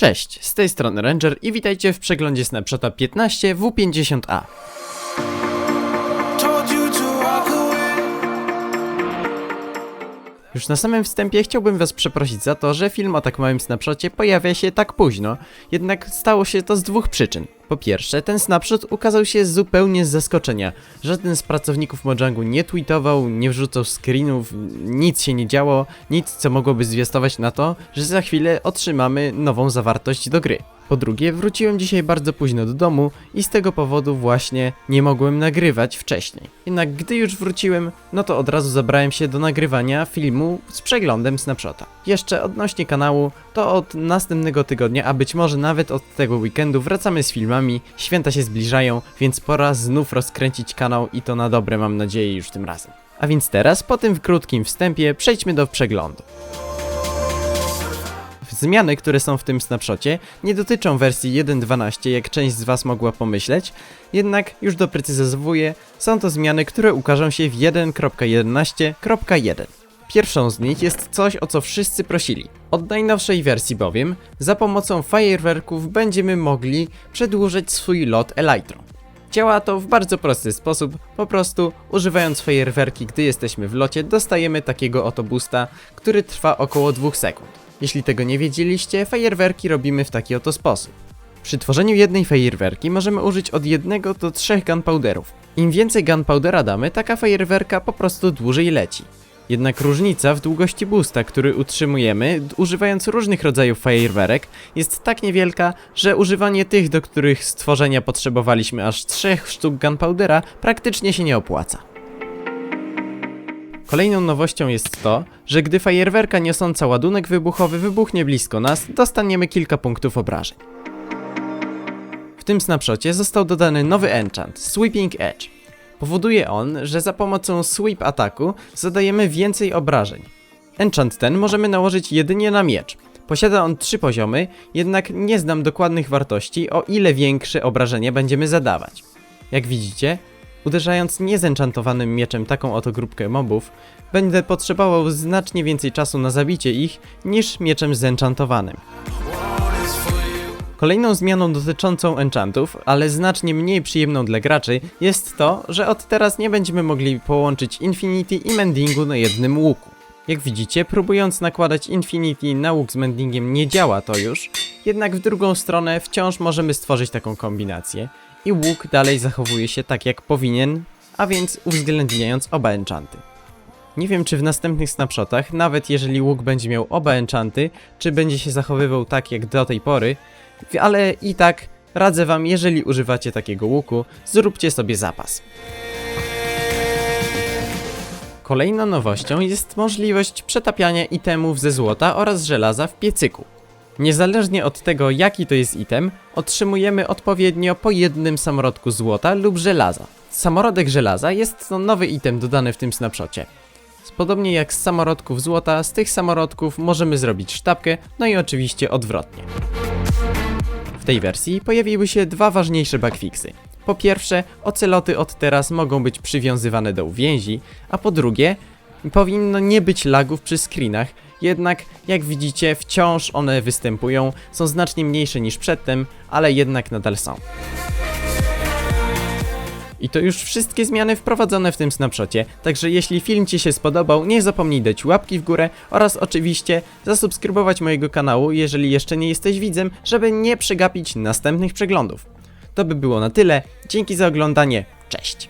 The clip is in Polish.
Cześć, z tej strony Ranger i witajcie w przeglądzie Snapshota 15 W50A. Told you to walk away. Już na samym wstępie chciałbym was przeprosić za to, że film o tak małym snapshocie pojawia się tak późno, jednak stało się to z dwóch przyczyn. Po pierwsze, ten snapshot ukazał się zupełnie z zaskoczenia. Żaden z pracowników Mojangu nie tweetował, nie wrzucał screenów, nic się nie działo, nic co mogłoby zwiastować na to, że za chwilę otrzymamy nową zawartość do gry. Po drugie, wróciłem dzisiaj bardzo późno do domu i z tego powodu właśnie nie mogłem nagrywać wcześniej. Jednak gdy już wróciłem, no to od razu zabrałem się do nagrywania filmu z przeglądem Snapshota. Jeszcze odnośnie kanału, to od następnego tygodnia, a być może nawet od tego weekendu wracamy z filmami, święta się zbliżają, więc pora znów rozkręcić kanał i to na dobre mam nadzieję już tym razem. A więc teraz, po tym krótkim wstępie, przejdźmy do przeglądu. Zmiany, które są w tym snapshocie, nie dotyczą wersji 1.12, jak część z Was mogła pomyśleć, jednak już doprecyzowuję, są to zmiany, które ukażą się w 1.11.1. Pierwszą z nich jest coś, o co wszyscy prosili. Od najnowszej wersji bowiem, za pomocą fajerwerków będziemy mogli przedłużyć swój lot Elytro. Działa to w bardzo prosty sposób, po prostu używając fajerwerki, gdy jesteśmy w locie, dostajemy takiego oto boosta, który trwa około 2 sekund. Jeśli tego nie wiedzieliście, fajerwerki robimy w taki oto sposób. Przy tworzeniu jednej fajerwerki możemy użyć od jednego do trzech gunpowderów. Im więcej gunpowdera damy, taka fajerwerka po prostu dłużej leci. Jednak różnica w długości boosta, który utrzymujemy, używając różnych rodzajów fajerwerek, jest tak niewielka, że używanie tych, do których stworzenia potrzebowaliśmy aż trzech sztuk gunpowdera, praktycznie się nie opłaca. Kolejną nowością jest to, że gdy fajerwerka niosąca ładunek wybuchowy wybuchnie blisko nas, dostaniemy kilka punktów obrażeń. W tym snapshocie został dodany nowy enchant, Sweeping Edge. Powoduje on, że za pomocą sweep ataku zadajemy więcej obrażeń. Enchant ten możemy nałożyć jedynie na miecz. Posiada on trzy poziomy, jednak nie znam dokładnych wartości, o ile większe obrażenia będziemy zadawać. Jak widzicie, uderzając niezenchantowanym mieczem taką oto grupkę mobów, będę potrzebował znacznie więcej czasu na zabicie ich niż mieczem zenchantowanym. Kolejną zmianą dotyczącą enchantów, ale znacznie mniej przyjemną dla graczy, jest to, że od teraz nie będziemy mogli połączyć Infinity i Mendingu na jednym łuku. Jak widzicie, próbując nakładać Infinity na łuk z Mendingiem nie działa to już, jednak w drugą stronę wciąż możemy stworzyć taką kombinację i łuk dalej zachowuje się tak jak powinien, a więc uwzględniając oba enchanty. Nie wiem czy w następnych snapshotach, nawet jeżeli łuk będzie miał oba enchanty, czy będzie się zachowywał tak jak do tej pory, ale i tak radzę wam, jeżeli używacie takiego łuku, zróbcie sobie zapas. Kolejną nowością jest możliwość przetapiania itemów ze złota oraz żelaza w piecyku. Niezależnie od tego jaki to jest item, otrzymujemy odpowiednio po jednym samorodku złota lub żelaza. Samorodek żelaza jest to nowy item dodany w tym snapshocie. Podobnie jak z samorodków złota, z tych samorodków możemy zrobić sztabkę, no i oczywiście odwrotnie. Tej wersji pojawiły się dwa ważniejsze bugfixy. Po pierwsze, oceloty od teraz mogą być przywiązywane do uwięzi, a po drugie, powinno nie być lagów przy screenach, jednak jak widzicie wciąż one występują, są znacznie mniejsze niż przedtem, ale jednak nadal są. I to już wszystkie zmiany wprowadzone w tym snapshocie, także jeśli film Ci się spodobał, nie zapomnij dać łapki w górę oraz oczywiście zasubskrybować mojego kanału, jeżeli jeszcze nie jesteś widzem, żeby nie przegapić następnych przeglądów. To by było na tyle, dzięki za oglądanie, cześć!